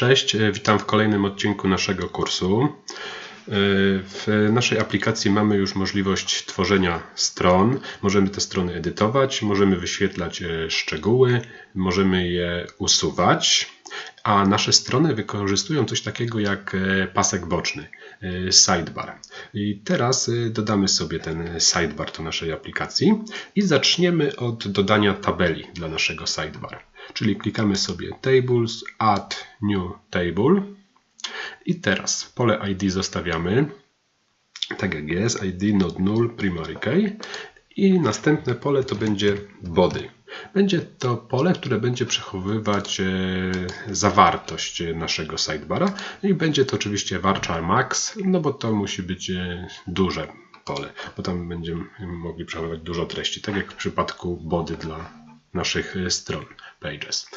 Cześć, witam w kolejnym odcinku naszego kursu. E, w naszej aplikacji mamy już możliwość tworzenia stron. Możemy te strony edytować, możemy wyświetlać e, szczegóły, możemy je usuwać, a nasze strony wykorzystują coś takiego jak pasek boczny, sidebar. I teraz dodamy sobie ten sidebar do naszej aplikacji i zaczniemy od dodania tabeli dla naszego sidebar czyli klikamy sobie Tables, Add New Table i teraz pole ID zostawiamy tak jak jest, ID not null primary key i następne pole to będzie body. Będzie to pole, które będzie przechowywać e, zawartość naszego sidebara i będzie to oczywiście varchar max, no bo to musi być e, duże pole, bo tam będziemy mogli przechowywać dużo treści, tak jak w przypadku body dla naszych e, stron, pages.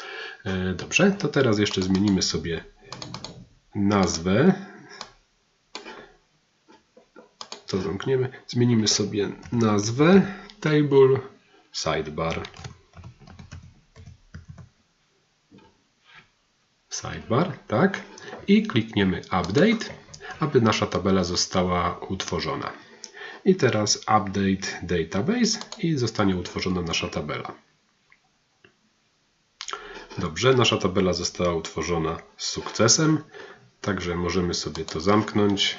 Dobrze, to teraz jeszcze zmienimy sobie nazwę. To zamkniemy. Zmienimy sobie nazwę table sidebar. Sidebar, tak. I klikniemy update, aby nasza tabela została utworzona. I teraz update database i zostanie utworzona nasza tabela. Dobrze, nasza tabela została utworzona z sukcesem, także możemy sobie to zamknąć.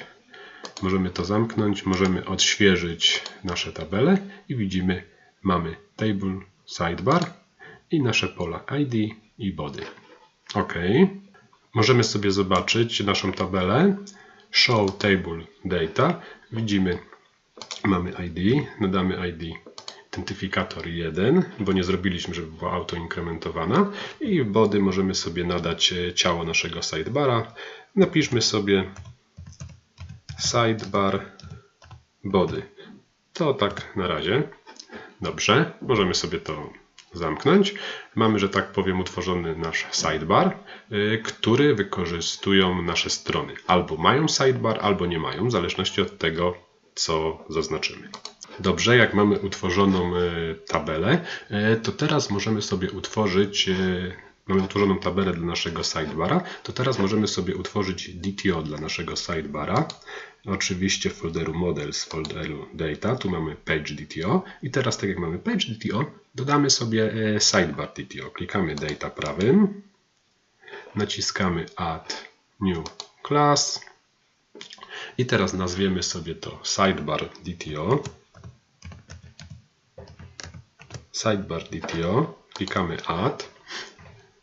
Możemy to zamknąć, możemy odświeżyć nasze tabele i widzimy, mamy table sidebar i nasze pola ID i body. OK. Możemy sobie zobaczyć naszą tabelę show table data. Widzimy, mamy ID, nadamy ID identyfikator 1, bo nie zrobiliśmy, żeby była autoinkrementowana i w body możemy sobie nadać e, ciało naszego sidebara. Napiszmy sobie sidebar body. To tak na razie. Dobrze, możemy sobie to zamknąć. Mamy, że tak powiem, utworzony nasz sidebar, e, który wykorzystują nasze strony. Albo mają sidebar, albo nie mają, w zależności od tego, co zaznaczymy. Dobrze, jak mamy utworzoną e, tabelę, e, to teraz możemy sobie utworzyć, e, mamy utworzoną tabelę dla naszego sidebara, to teraz możemy sobie utworzyć DTO dla naszego sidebara. Oczywiście w folderu models, w folderu data, tu mamy page DTO i teraz tak jak mamy page DTO, dodamy sobie sidebar DTO. Klikamy data prawym, naciskamy add new class i teraz nazwiemy sobie to sidebar DTO sidebar DTO, klikamy Add.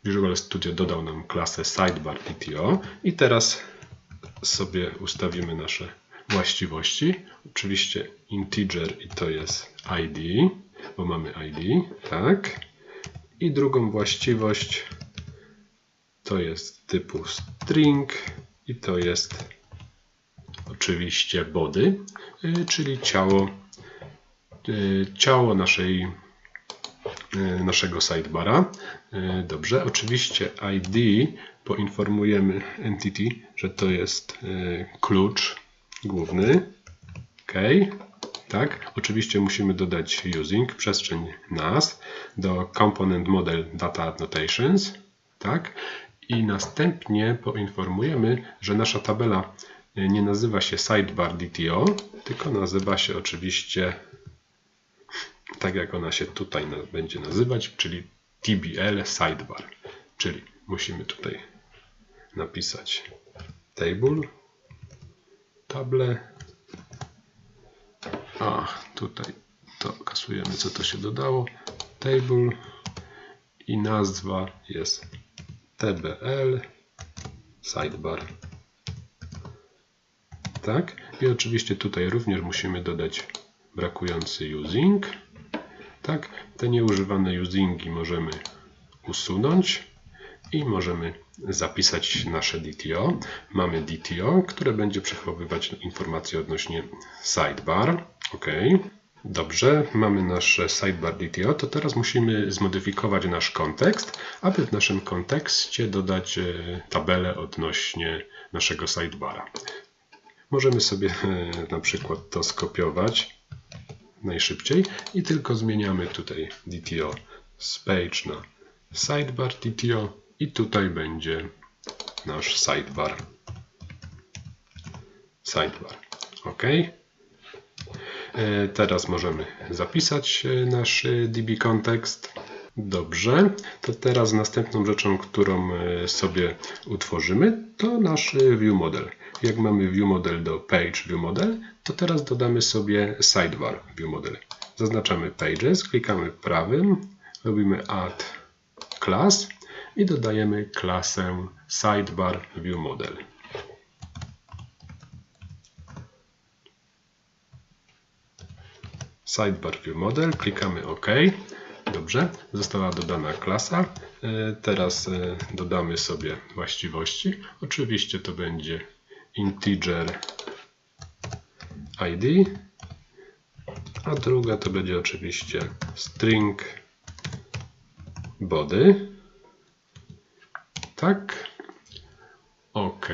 Visual Studio dodał nam klasę sidebar DTO i teraz sobie ustawimy nasze właściwości. Oczywiście integer i to jest ID, bo mamy ID, tak. I drugą właściwość to jest typu string i to jest oczywiście body, y, czyli ciało, y, ciało naszej naszego sidebara. E, dobrze, oczywiście ID poinformujemy entity, że to jest e, klucz główny. OK. Tak, oczywiście musimy dodać using, przestrzeń nas do component model data annotations. Tak, i następnie poinformujemy, że nasza tabela nie nazywa się sidebar DTO, tylko nazywa się oczywiście tak jak ona się tutaj będzie nazywać, czyli TBL sidebar. Czyli musimy tutaj napisać table, table, a tutaj to kasujemy, co to się dodało, table i nazwa jest tbl sidebar. Tak? I oczywiście tutaj również musimy dodać brakujący using. Tak, te nieużywane usingi możemy usunąć i możemy zapisać nasze DTO. Mamy DTO, które będzie przechowywać informacje odnośnie sidebar. OK. Dobrze, mamy nasze sidebar DTO, to teraz musimy zmodyfikować nasz kontekst, aby w naszym kontekście dodać e, tabelę odnośnie naszego sidebara. Możemy sobie e, na przykład to skopiować najszybciej i tylko zmieniamy tutaj DTO z page na sidebar DTO i tutaj będzie nasz sidebar. Sidebar. OK. E, teraz możemy zapisać nasz DB kontekst. Dobrze, to teraz następną rzeczą, którą sobie utworzymy, to nasz view model. Jak mamy view model do page view model, to teraz dodamy sobie sidebar view model. Zaznaczamy pages, klikamy prawym, robimy add class i dodajemy klasę sidebar view model. Sidebar View Model, klikamy OK. Dobrze, została dodana klasa. E, teraz e, dodamy sobie właściwości. Oczywiście to będzie integer id, a druga to będzie oczywiście string body. Tak. OK.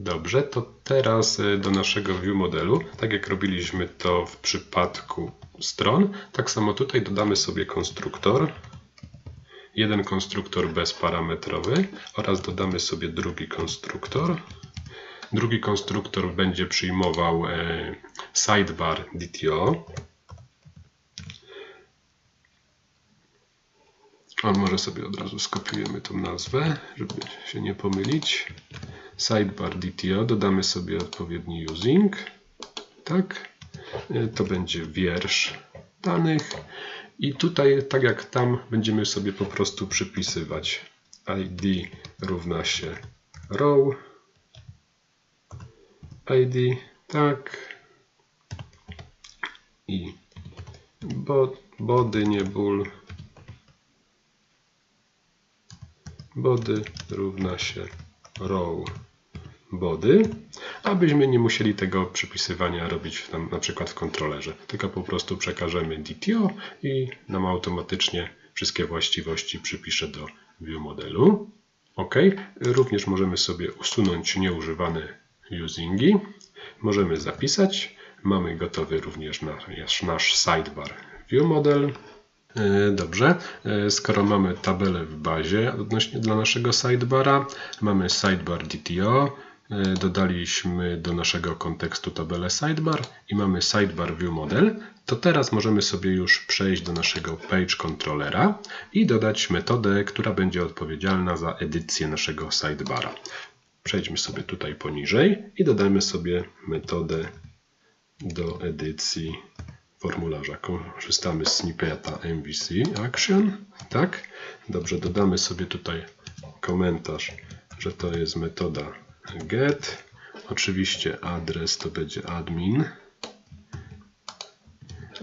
Dobrze, to teraz y, do naszego view modelu, tak jak robiliśmy to w przypadku stron, tak samo tutaj dodamy sobie konstruktor, jeden konstruktor bezparametrowy oraz dodamy sobie drugi konstruktor. Drugi konstruktor będzie przyjmował e, sidebar DTO. A może sobie od razu skopiujemy tą nazwę, żeby się nie pomylić sidebar DTO, dodamy sobie odpowiedni using, tak, e, to będzie wiersz danych. I tutaj, tak jak tam, będziemy sobie po prostu przypisywać. Id równa się row, id, tak, i body, nie ból, body równa się row body, abyśmy nie musieli tego przypisywania robić tam na przykład w kontrolerze, tylko po prostu przekażemy DTO i nam automatycznie wszystkie właściwości przypisze do view modelu. OK. Również możemy sobie usunąć nieużywane usingi. Możemy zapisać. Mamy gotowy również nasz, nasz sidebar view model. E, dobrze, e, skoro mamy tabelę w bazie odnośnie dla naszego sidebara, mamy sidebar DTO, dodaliśmy do naszego kontekstu tabelę sidebar i mamy sidebar view model, to teraz możemy sobie już przejść do naszego page controllera i dodać metodę, która będzie odpowiedzialna za edycję naszego sidebara. Przejdźmy sobie tutaj poniżej i dodamy sobie metodę do edycji formularza. Korzystamy z snippeta MVC Action. Tak? Dobrze, dodamy sobie tutaj komentarz, że to jest metoda get. Oczywiście adres to będzie admin.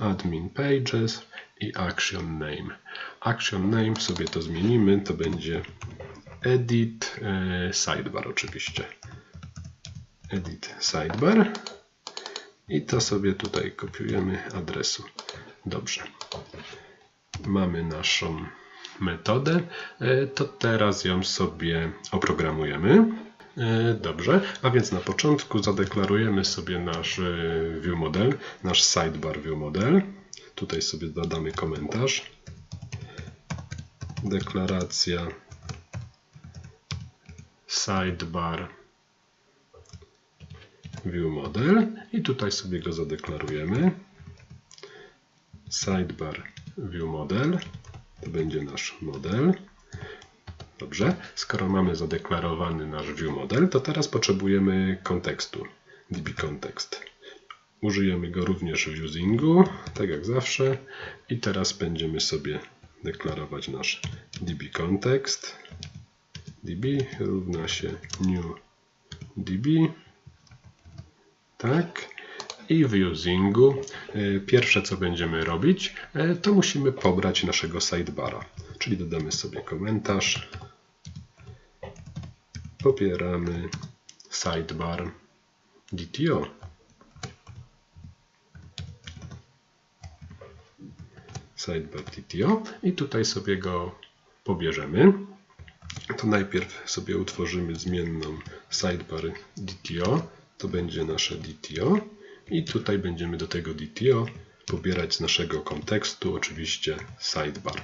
Admin pages i action name. Action name sobie to zmienimy, to będzie edit e, sidebar oczywiście. Edit sidebar. I to sobie tutaj kopiujemy adresu. Dobrze. Mamy naszą metodę. E, to teraz ją sobie oprogramujemy. E, dobrze, a więc na początku zadeklarujemy sobie nasz e, view model, nasz sidebar view model. Tutaj sobie dodamy komentarz. Deklaracja sidebar view model i tutaj sobie go zadeklarujemy. Sidebar view model to będzie nasz model. Dobrze, skoro mamy zadeklarowany nasz view model, to teraz potrzebujemy kontekstu, db context. Użyjemy go również w usingu, tak jak zawsze. I teraz będziemy sobie deklarować nasz db context. db równa się new db. Tak. I w usingu e, pierwsze co będziemy robić, e, to musimy pobrać naszego sidebara. Czyli dodamy sobie komentarz pobieramy sidebar DTO. Sidebar DTO i tutaj sobie go pobierzemy. To najpierw sobie utworzymy zmienną sidebar DTO. To będzie nasze DTO i tutaj będziemy do tego DTO pobierać z naszego kontekstu oczywiście sidebar.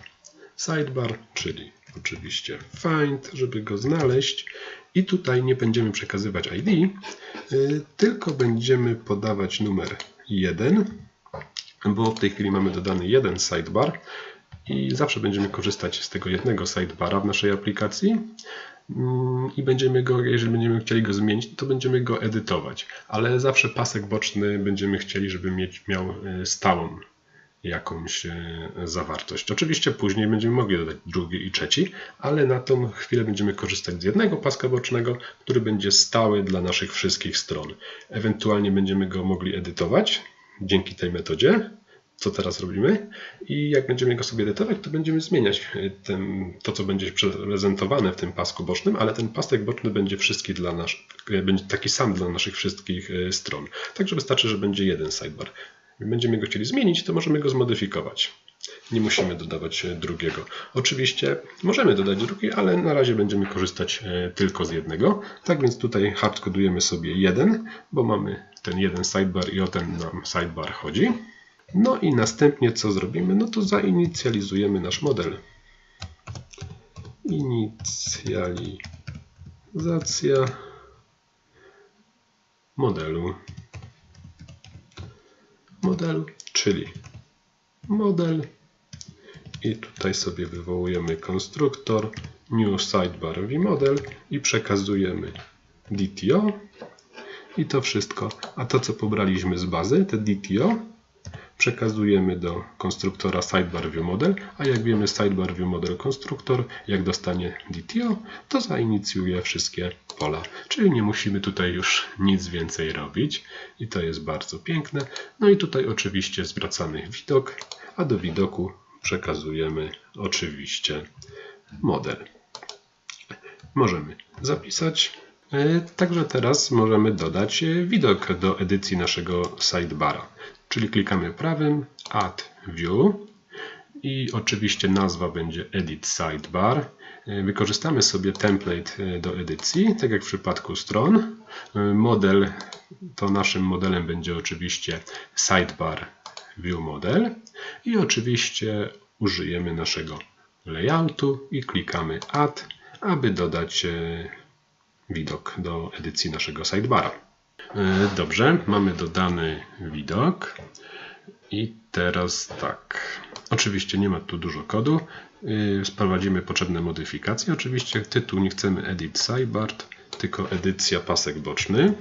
Sidebar, czyli oczywiście. Find, żeby go znaleźć. I tutaj nie będziemy przekazywać ID, y, tylko będziemy podawać numer 1, bo w tej chwili mamy dodany jeden sidebar i zawsze będziemy korzystać z tego jednego sidebara w naszej aplikacji. Mm, i będziemy go, jeżeli będziemy chcieli go zmienić, to będziemy go edytować, ale zawsze pasek boczny będziemy chcieli, żeby mieć, miał y, stałą jakąś e, zawartość. Oczywiście później będziemy mogli dodać drugi i trzeci, ale na tą chwilę będziemy korzystać z jednego paska bocznego, który będzie stały dla naszych wszystkich stron. Ewentualnie będziemy go mogli edytować dzięki tej metodzie, co teraz robimy i jak będziemy go sobie edytować, to będziemy zmieniać e, ten, to, co będzie prezentowane w tym pasku bocznym, ale ten pasek boczny będzie wszystki dla nas, e, będzie taki sam dla naszych wszystkich stron. Także wystarczy, że będzie jeden sidebar. Będziemy go chcieli zmienić, to możemy go zmodyfikować. Nie musimy dodawać e, drugiego. Oczywiście możemy dodać drugi, ale na razie będziemy korzystać e, tylko z jednego. Tak więc tutaj hardkodujemy sobie jeden, bo mamy ten jeden sidebar i o ten nam sidebar chodzi. No i następnie co zrobimy? No to zainicjalizujemy nasz model. Inicjalizacja modelu model, czyli model i tutaj sobie wywołujemy konstruktor new sidebar vModel i przekazujemy DTO i to wszystko. A to co pobraliśmy z bazy, te DTO przekazujemy do konstruktora sidebar viewModel, a jak wiemy sidebar viewModel konstruktor, jak dostanie DTO, to zainicjuje wszystkie pola, czyli nie musimy tutaj już nic więcej robić i to jest bardzo piękne. No i tutaj oczywiście zwracamy widok, a do widoku przekazujemy oczywiście model. Możemy zapisać. E, także teraz możemy dodać widok do edycji naszego sidebara. Czyli klikamy prawym Add View i oczywiście nazwa będzie Edit Sidebar. Wykorzystamy sobie template do edycji, tak jak w przypadku stron. Model to naszym modelem będzie oczywiście Sidebar View Model i oczywiście użyjemy naszego layoutu i klikamy Add, aby dodać e, widok do edycji naszego sidebara. E, dobrze, mamy dodany widok. I teraz tak. Oczywiście nie ma tu dużo kodu. E, sprowadzimy potrzebne modyfikacje. Oczywiście tytuł nie chcemy edit sidebar, tylko edycja pasek boczny.